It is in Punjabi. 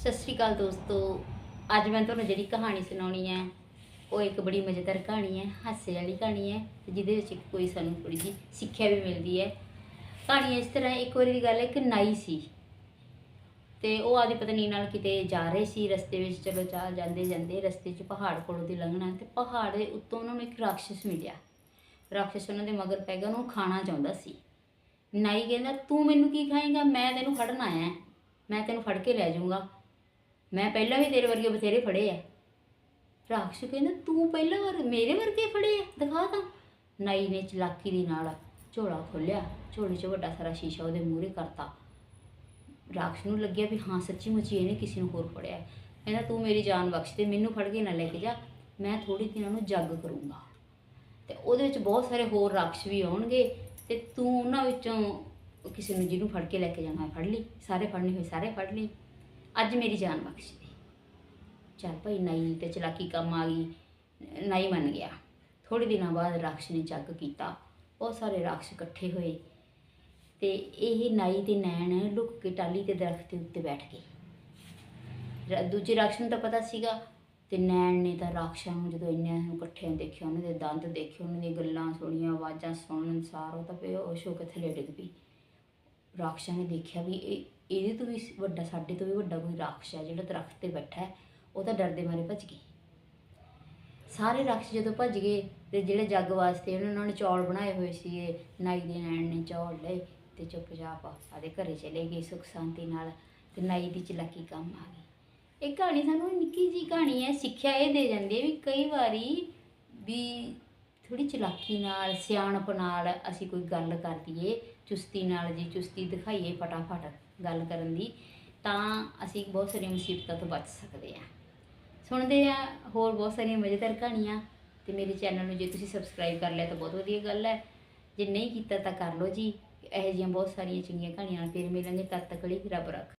ਸਤਿ ਸ਼੍ਰੀ ਅਕਾਲ ਦੋਸਤੋ। ਅੱਜ ਮੈਂ ਤੁਹਾਨੂੰ ਜਿਹੜੀ ਕਹਾਣੀ ਸੁਣਾਉਣੀ ਹੈ, ਉਹ ਇੱਕ ਬੜੀ ਮਜ਼ੇਦਾਰ ਕਹਾਣੀ ਹੈ, ਹਾਸੇ ਵਾਲੀ ਕਹਾਣੀ ਹੈ, ਤੇ ਜਿਹਦੇ ਵਿੱਚ ਇੱਕ ਕੋਈ ਸਾਨੂੰ ਥੋੜੀ ਜਿਹੀ ਸਿੱਖਿਆ ਵੀ ਮਿਲਦੀ ਹੈ। ਕਹਾਣੀ ਇਸ ਤਰ੍ਹਾਂ ਇੱਕ ਵਾਰੀ ਦੀ ਗੱਲ ਹੈ ਕਿ ਨਾਈ ਸੀ। ਤੇ ਉਹ ਆਦੀ ਪਤਨੀ ਨਾਲ ਕਿਤੇ ਜਾ ਰਹੇ ਸੀ, ਰਸਤੇ ਵਿੱਚ ਚਲੋ ਚਾਹ ਜਾਂਦੇ ਜਾਂਦੇ ਰਸਤੇ 'ਚ ਪਹਾੜ ਕੋਲੋਂ ਦੀ ਲੰਘਣਾ, ਤੇ ਪਹਾੜ ਦੇ ਉੱਤੋਂ ਉਹਨਾਂ ਨੂੰ ਇੱਕ ਰਾਖਸ਼ ਮਿਲਿਆ। ਰਾਖਸ਼ ਉਹਨਾਂ ਦੇ ਮਗਰ ਪੈ ਗਿਆ, ਉਹਨੂੰ ਖਾਣਾ ਚਾਹੁੰਦਾ ਸੀ। ਨਾਈ ਕਹਿੰਦਾ, ਤੂੰ ਮੈਨੂੰ ਕੀ ਖਾਏਗਾ? ਮੈਂ ਤੈਨੂੰ ਫੜਨ ਆਇਆ ਮੈਂ ਤੈਨੂੰ ਫੜ ਕੇ ਲੈ ਜਾਊਂਗਾ। ਮੈਂ ਪਹਿਲਾਂ ਵੀ ਤੇਰੇ ਵਰਗੇ ਬਥੇਰੇ ਫੜੇ ਆ। ਰਾਖਸ਼ ਕਹਿੰਦਾ, ਤੂੰ ਪਹਿਲਾਂ ਵਾਰ, ਮੇਰੇ ਵਰਗੇ ਫੜੇ ਆ? ਦਿਖਾ ਤਾਂ। ਨਾਈ ਨੇ ਚਲਾਕੀ ਦੇ ਨਾਲ ਝੋਲਾ ਖੋਲਿਆ ਝੋਲੇ 'ਚ ਵੱਡਾ ਸਾਰਾ ਸ਼ੀਸ਼ਾ ਉਹਦੇ ਮੂਹਰੇ ਕਰਤਾ। ਰਾਖਸ਼ ਨੂੰ ਲੱਗਿਆ ਵੀ ਹਾਂ, ਸੱਚੀ ਮੁੱਚੀ ਇਹਨੇ ਕਿਸੇ ਨੂੰ ਹੋਰ ਫੜਿਆ। ਕਹਿੰਦਾ, ਤੂੰ ਮੇਰੀ ਜਾਨ ਬਖਸ਼ ਦੇ, ਮੈਨੂੰ ਫੜ ਕੇ ਨਾ ਲੈ ਕੇ ਜਾ। ਮੈਂ ਥੋੜੀ ਦਿਨਾਂ ਨੂੰ ਜੱਗ ਕਰੂੰਗਾ। ਤੇ ਉਹਦੇ ਵਿੱਚ ਬਹੁਤ ਸਾਰੇ ਹੋਰ ਰਾਖਸ਼ ਵੀ ਆਉਣਗੇ ਤੇ ਤੂੰ ਉਹਨਾਂ ਵਿੱਚੋਂ ਕਿਸੇ ਨੂੰ ਜਿਹਨੂੰ ਫੜ ਕੇ ਲੈ ਕੇ ਜਾਣਾ ਹੈ ਫੜ ਲਈ। ਸਾਰੇ ਫੜਨੇ ਹੋਏ, ਸਾਰੇ ਫੜ ਲਈ ਅੱਜ ਮੇਰੀ ਜਾਨ ਬਖਸ਼ ਦੇ। ਚੱਲ ਭਾਈ ਨਾਈ ਤੇ ਚਲਾਕੀ ਕੰਮ ਆ ਗਈ, ਨਾਈ ਮੰਨ ਗਿਆ। ਥੋੜੇ ਦਿਨਾਂ ਬਾਅਦ ਰਾਖਸ਼ ਨੇ ਜੱਗ ਕੀਤਾ। ਬਹੁਤ ਸਾਰੇ ਰਾਖਸ਼ ਇਕੱਠੇ ਹੋਏ। ਤੇ ਇਹ ਨਾਈ ਤੇ ਨੈਣ ਲੁਕ ਕੇ ਟਾਲੀ ਤੇ ਦਰਖਤ ਦੇ ਉੱਤੇ ਬੈਠ ਗਏ। ਦੂਜੇ ਰਾਖਸ਼ ਨੂੰ ਤਾਂ ਪਤਾ ਸੀਗਾ ਤੇ ਨੈਣ ਨੇ ਤਾਂ ਰਾਖਸ਼ਾਂ ਨੂੰ ਜਦੋਂ ਇੰਨਿਆਂ ਨੂੰ ਇਕੱਠਿਆਂ ਦੇਖਿਆ, ਉਹਨਾਂ ਦੇ ਦੰਦ ਦੇਖੇ, ਉਹਨਾਂ ਦੀਆਂ ਗੱਲਾਂ ਸੁਣੀਆਂ, ਆਵਾਜ਼ਾਂ ਸੁਣਨ, ਸਾਰ ਉਹ ਤਾਂ ਬੇਹੋਸ਼ ਹੋ ਕੇ ਥੱਲੇ ਡਿੱਗ ਪਈ। ਰਾਖਸ਼ਾਂ ਨੇ ਦੇਖਿਆ ਵੀ ਇਹ ਇਹਦੇ ਤੋਂ ਵੀ ਵੱਡਾ, ਸਾਡੇ ਤੋਂ ਵੀ ਵੱਡਾ ਕੋਈ ਰਾਖਸ਼ ਹੈ ਜਿਹੜਾ ਦਰਖਤ ਤੇ ਬੈਠਾ ਹੈ, ਉਹ ਤਾਂ ਡਰਦੇ ਮਾਰੇ ਭੱਜ ਗਏ। ਸਾਰੇ ਰਾਖਸ਼ ਜਦੋਂ ਭੱਜ ਗਏ ਤੇ ਜਿਹੜੇ ਜੱਗ ਵਾਸਤੇ ਉਹਨਾਂ ਨੇ ਚੌਲ ਬਣਾਏ ਹੋਏ ਸੀਗੇ, ਨਾਈ ਦੇ ਨੈਣ ਨੇ ਚੌਲ ਲਏ ਤੇ ਚੁੱਪਚਾਪ ਆਦੇ ਘਰੇ ਚਲੇ ਗਏ ਸੁਖ ਸ਼ਾਂਤੀ ਨਾਲ ਤੇ ਨਾਈ ਦੀ ਚਲਾਕੀ ਕੰਮ ਆ ਗਈ। ਇਹ ਕਹਾਣੀ ਸਾਨੂੰ ਨਿੱਕੀ ਜੀ ਕਹਾਣੀ ਹੈ, ਸਿੱਖਿਆ ਇਹ ਦੇ ਜਾਂਦੀ ਹੈ ਵੀ ਕਈ ਵਾਰੀ ਵੀ ਥੋੜੀ ਚਲਾਕੀ ਨਾਲ, ਸਿਆਣਪ ਨਾਲ ਅਸੀਂ ਕੋਈ ਗੱਲ ਕਰ ਦਈਏ, ਚੁਸਤੀ ਨਾਲ ਜੀ ਚੁਸਤੀ ਦਿਖਾਈਏ ਫਟਾਫਟ। ਗੱਲ ਕਰਨ ਦੀ, ਤਾਂ ਅਸੀਂ ਬਹੁਤ ਸਾਰੀਆਂ ਮੁਸੀਬਤਾਂ ਤੋਂ ਬਚ ਸਕਦੇ ਹਾਂ। ਸੁਣਦੇ ਆ ਹੋਰ ਬਹੁਤ ਸਾਰੀਆਂ ਮਜ਼ੇਦਾਰ ਕਹਾਣੀਆਂ, ਤੇ ਮੇਰੇ ਚੈਨਲ ਨੂੰ ਜੇ ਤੁਸੀਂ ਸਬਸਕ੍ਰਾਈਬ ਕਰ ਲਿਆ ਤਾਂ ਬਹੁਤ ਵਧੀਆ ਗੱਲ ਹੈ। ਜੇ ਨਹੀਂ ਕੀਤਾ ਤਾਂ ਕਰ ਲਓ ਜੀ, ਇਹੋ ਜਿਹੀਆਂ ਬਹੁਤ ਸਾਰੀਆਂ ਚੰਗੀਆਂ ਕਹਾਣੀਆਂ ਨਾਲ ਫਿਰ ਮਿਲਾਂਗੇ, ਤਦ ਤੱਕ ਲਈ ਰੱਬ ਰੱਖ।